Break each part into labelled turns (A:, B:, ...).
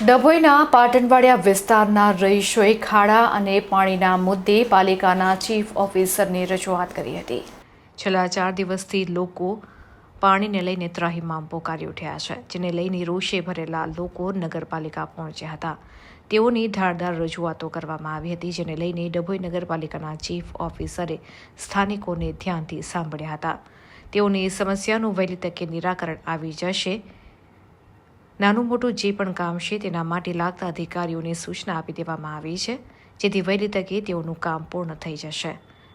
A: ડભોઈના પાટણવાડિયા વિસ્તારના રહીશોએ ખાડા અને પાણીના મુદ્દે પાલિકાના ચીફ ઓફિસરને રજૂઆત કરી હતી. છેલ્લા ચાર દિવસથી લોકો પાણીને લઈને ત્રાહિમામ પોકારી ઉઠ્યા છે, જેને લઈને રોષે ભરેલા લોકો નગરપાલિકા પહોંચ્યા હતા. તેઓની ધારદાર રજૂઆતો કરવામાં આવી હતી, જેને લઈને ડભોઈ નગરપાલિકાના ચીફ ઓફિસરે સ્થાનિકોને ધ્યાનથી સાંભળ્યા હતા. તેઓની સમસ્યાનું વહેલી તકે નિરાકરણ આવી જશે નાનું મોટું જે પણ કામ છે તેના માટે લાગતા અધિકારીઓને સૂચના આપી દેવામાં આવી છે. જેથી વહેલી તકે તેઓનું કામ પૂર્ણ થઈ જશે.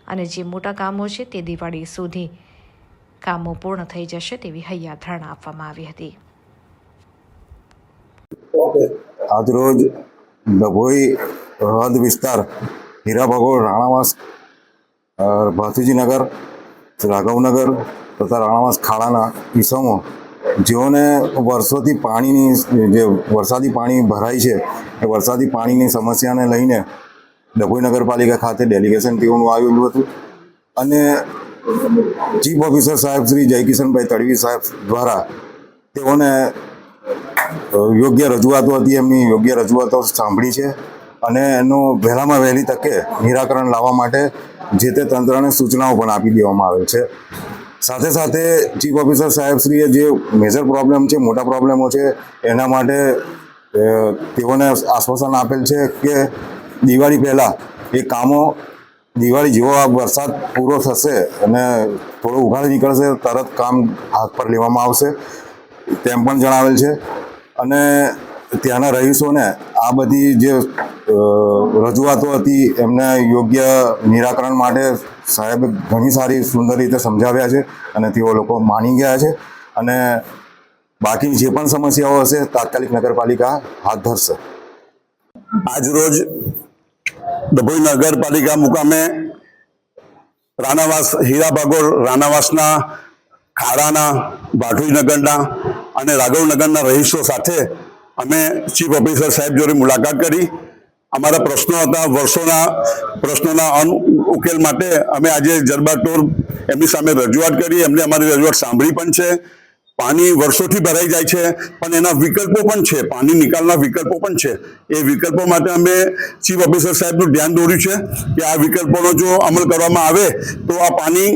A: અને જે મોટા કામો છે તે દિવાળી સુધી કામો પૂર્ણ થઈ જશે તેવી હૈયા ધારણા આપવામાં આવી હતી.
B: આજરોજ ડભોઈ હદ વિસ્તાર હીરા રાણાવાસ ભાથુજીનગર, રાઘવનગર તથા રાણાવાસ ખાડાના ઈસમો જેઓને વર્ષોથી પાણીની જે વરસાદી પાણી ભરાય છે, એ વરસાદી પાણીની સમસ્યાને લઈને ડભોઈ નગરપાલિકા ખાતે ડેલિગેશન ટીમનું આવેલું હતું. અને ચીફ ઓફિસર સાહેબ શ્રી જયકિશનભાઈ તડવી સાહેબ દ્વારા તેઓને યોગ્ય રજૂઆતો હતી, એમની યોગ્ય રજૂઆતો સાંભળી છે. અને એનું વહેલામાં વહેલી તકે નિરાકરણ લાવવા માટે જે તે તંત્રને સૂચનાઓ પણ આપી દેવામાં આવેલ છે. સાથે સાથે ચીફ ઓફિસર સાહેબશ્રીએ જે મેજર પ્રોબ્લેમ છે, મોટા પ્રોબ્લેમો છે, એના માટે તેઓને આશ્વાસન આપેલ છે કે દિવાળી પહેલાં એ કામો દિવાળી જેવો આ વરસાદ પૂરો થશે અને થોડો ઉઘાડ નીકળશે, તરત કામ હાથ પર લેવામાં આવશે, તેમ પણ જણાવેલ છે. અને ત્યાંના રહીશોને આ બધી જે રજૂઆતો હતી એમને યોગ્ય નિરાકરણ માટે સાહેબે ઘણી સારી સુંદર રીતે સમજાવ્યા છે અને તેઓ લોકો માની ગયા છે અને બાકીની જે પણ સમસ્યાઓ હશે તાત્કાલિક નગરપાલિકા હાથ ધરશે.
C: આજરોજ ડભોઈ નગરપાલિકા મુકામે રાણાવાસ હીરા ભાગોળ રાણાવાસના ખાડાના ભાટુઈનગરના અને રાઘવનગરના રહીશો સાથે અમે ચીફ ઓફિસર સાહેબ જોડે મુલાકાત કરી. અમારા પ્રશ્નો હતા, વર્ષોના પ્રશ્નોના અન ઉકેલ માટે અમે આજે જરબાટોર એમની સામે રજૂઆત કરી, એમને અમારી રજૂઆત સાંભળી પણ છે. પાણી વર્ષોથી ભરાઈ જાય છે, પણ એના વિકલ્પો પણ છે, પાણી નિકાલના વિકલ્પો પણ છે. એ વિકલ્પો માટે અમે ચીફ ઓફિસર સાહેબનું ધ્યાન દોર્યું છે કે આ વિકલ્પોનો જો અમલ કરવામાં આવે તો આ પાણી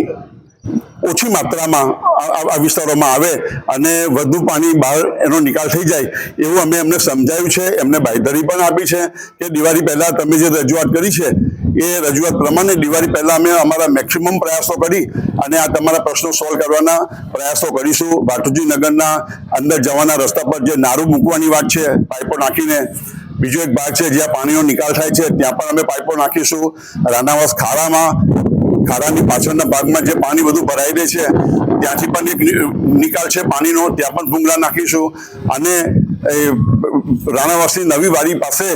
C: ઓછી માત્રામાં આ- વિસ્તારોમાં આવે અને વધુ પાણી બહાર એનો નિકાલ થઈ જાય એવું અમે એમને સમજાવ્યું છે. એમને બાંયધરી પણ આપી છે કે દિવાળી પહેલાં તમે જે રજૂઆત કરી છે એ રજૂઆત પ્રમાણે દિવાળી પહેલાં અમે અમારા મેક્સિમમ પ્રયાસો કરી અને આ તમારા પ્રશ્નો સોલ્વ કરવાના પ્રયાસો કરીશું. ભાટુજી નગરના અંદર જવાના રસ્તા પર જે નારું મૂકવાની વાત છે, પાઇપો નાખીને. બીજો એક ભાગ છે જ્યાં પાણીનો નિકાલ થાય છે, ત્યાં પણ અમે પાઇપો નાખીશું. રાનાવાસ ખાડામાં ખાડાની પાછળના ભાગમાં જે પાણી બધું ભરાઈ રહે છે, ત્યાંથી પણ એક નિકાલ છે પાણીનો, ત્યાં પણ ભૂંગળા નાખીશું. અને રાણાવાસની નવી વાડી પાસે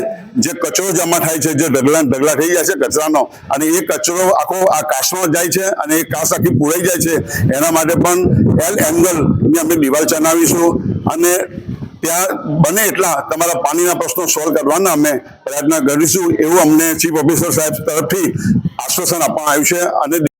C: જે કચરો જમા થાય છે, જે ઢગલા ઢગલા થઈ જાય છે કચરાનો, અને એ કચરો આખો આ કાશમાં જાય છે અને એ કાશ આખી પૂરાઈ જાય છે. એના માટે પણ એલ એંગલની અમે દિવાલ ચનાવીશું અને ત્યાં બને એટલા તમારા પાણીના પ્રશ્નો સોલ્વ કરવાના અમે પ્રયત્ન કરીશું. એવું અમને ચીફ ઓફિસર સાહેબ તરફથી આશ્વાસન આપવામાં આવ્યું છે અને